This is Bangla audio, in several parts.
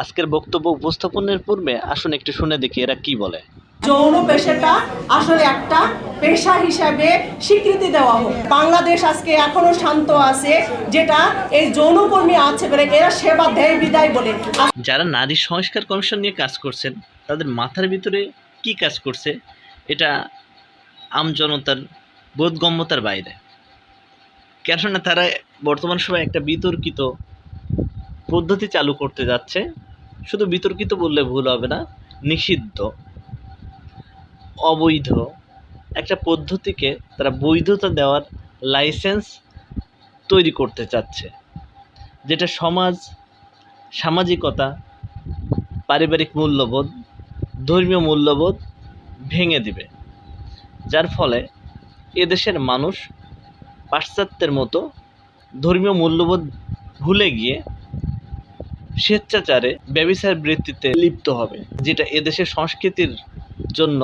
আজকের বক্তব্য উপস্থাপনের পূর্বে আসুন একটু শুনে দেখি এরা কি বলে। যৌন পেশাটা আসলে একটা পেশা হিসাবে স্বীকৃতি দেওয়া হোক। বাংলাদেশ আজকে এখনও শান্ত আছে যেটা এই যৌনকর্মী আছে বলে এরা সেবা দেয় বিদায় বলে। যারা নারী সংস্কার কমিশন নিয়ে কাজ করছেন তাদের মাথার ভিতরে কি কাজ করছে? এটা আমজনতার বোধগম্যতার বাইরে। কেননা তারা বর্তমান সময়ে একটা বিতর্কিত পদ্ধতি চালু করতে যাচ্ছে। শুধু বিতর্কিত বললে ভুল হবে না, নিষিদ্ধ, অবৈধ একটা পদ্ধতিকে তারা বৈধতা দেওয়ার লাইসেন্স তৈরি করতে চাচ্ছে, যেটা সমাজ, সামাজিকতা, পারিবারিক মূল্যবোধ, ধর্মীয় মূল্যবোধ ভেঙে দিবে। যার ফলে এদেশের মানুষ পাশ্চাত্যের মতো ধর্মীয় মূল্যবোধ ভুলে গিয়ে স্বেচ্ছাচারে ব্যবিচার বৃত্তিতে লিপ্ত হবে, যেটা এদেশের সংস্কৃতির জন্য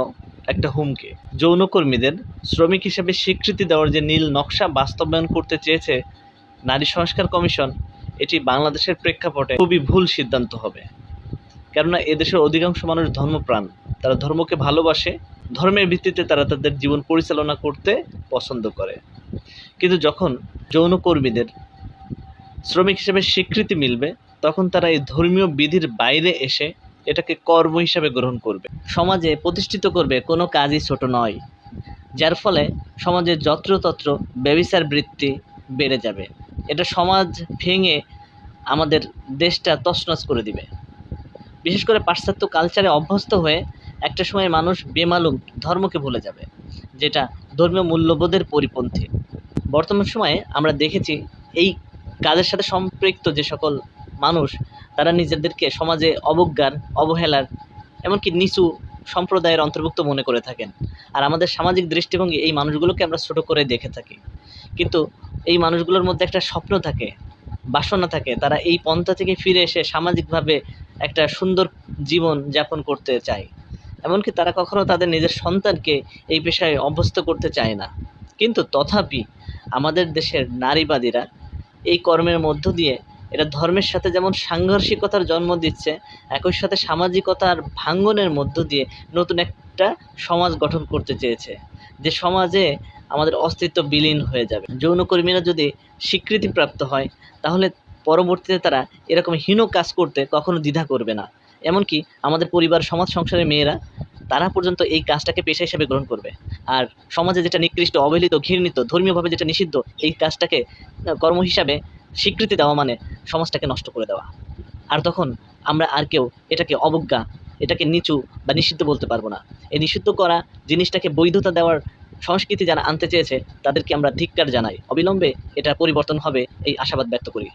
একটা হুমকি। যৌনকর্মীদের শ্রমিক হিসেবে স্বীকৃতি দেওয়ার যে নীল নকশা বাস্তবায়ন করতে চেয়েছে নারী সংস্কার কমিশন, এটি বাংলাদেশের প্রেক্ষাপটে খুবই ভুল সিদ্ধান্ত হবে। কেননা এদেশের অধিকাংশ মানুষ ধর্মপ্রাণ, তারা ধর্মকে ভালোবাসে, ধর্মের ভিত্তিতে তারা তাদের জীবন পরিচালনা করতে পছন্দ করে। কিন্তু যখন যৌনকর্মীদের শ্রমিক হিসেবে স্বীকৃতি মিলবে তখন তারা এই ধর্মীয় বিধির বাইরে এসে এটাকে কর্ম হিসাবে গ্রহণ করবে। সমাজে প্রতিষ্ঠিত করবে, কোনো কাজই ছোট নয়। যার ফলে সমাজে যত্রতত্র ব্যবিচার বৃত্তি বেড়ে যাবে। এটা সমাজ ভেঙে আমাদের দেশটা তছনছ করে দিবে। বিশেষ করে পাশ্চাত্য কালচারে অভ্যস্ত হয়ে একটা সময় মানুষ বেমালুম ধর্মকে ভুলে যাবে, যেটা ধর্মীয় মূল্যবোধের পরিপন্থী। বর্তমান সময়ে আমরা দেখেছি এই কাজের সাথে সম্পৃক্ত যে সকল মানুষ, তারা নিজেদেরকে সমাজে অবজ্ঞার, অবহেলার, এমনকি নিচু সম্প্রদায়ের অন্তর্ভুক্ত মনে করে থাকেন। আর আমাদের সামাজিক দৃষ্টিভঙ্গি এই মানুষগুলোকে আমরা ছোট করে দেখে থাকি। কিন্তু এই মানুষগুলোর মধ্যে একটা স্বপ্ন থাকে, বাসনা থাকে। তারা এই পন্থা থেকে ফিরে এসে সামাজিকভাবে একটা সুন্দর জীবন যাপন করতে চায়। এমনকি তারা কখনো তাদের নিজের সন্তানকে এই পেশায় অভ্যস্ত করতে চায় না। কিন্তু তথাপি আমাদের দেশের নারীবাদীরা এই কর্মের মধ্য দিয়ে এটা ধর্মের সাথে যেমন সাংঘর্ষিকতার জন্ম দিচ্ছে, একই সাথে সামাজিকতার ভাঙ্গনের মধ্য দিয়ে নতুন একটা সমাজ গঠন করতে চেয়েছে। যে সমাজে আমাদের অস্তিত্ব বিলীন হয়ে যাবে। যৌনকর্মীরা যদি স্বীকৃতিপ্রাপ্ত হয়, তাহলে পরবর্তীতে তারা এরকম হীন কাজ করতে কখনো দ্বিধা করবে না। এমনকি আমাদের পরিবার, সমাজ, সংসারের মেয়েরা, তারা পর্যন্ত এই কাজটাকে পেশা হিসেবে গ্রহণ করবে। আর সমাজে যেটা নিকৃষ্ট, অবহেলিত, ঘৃণিত, ধর্মীয়ভাবে যেটা নিষিদ্ধ, এই কাজটাকে কর্ম হিসাবে স্বীকৃতি দেওয়া মানে সমাজটাকে নষ্ট করে দেওয়া। আর তখন আমরা আর কেউ এটাকে অবজ্ঞা, এটাকে নিচু বা নিষিদ্ধ বলতে পারব না। এই নিষিদ্ধ করা জিনিসটাকে বৈধতা দেওয়ার সংস্কৃতি যারা আনতে চেয়েছে, তাদেরকে আমরা ধিক্কার জানাই। অবিলম্বে এটা পরিবর্তন হবে, এই আশাবাদ ব্যক্ত করি।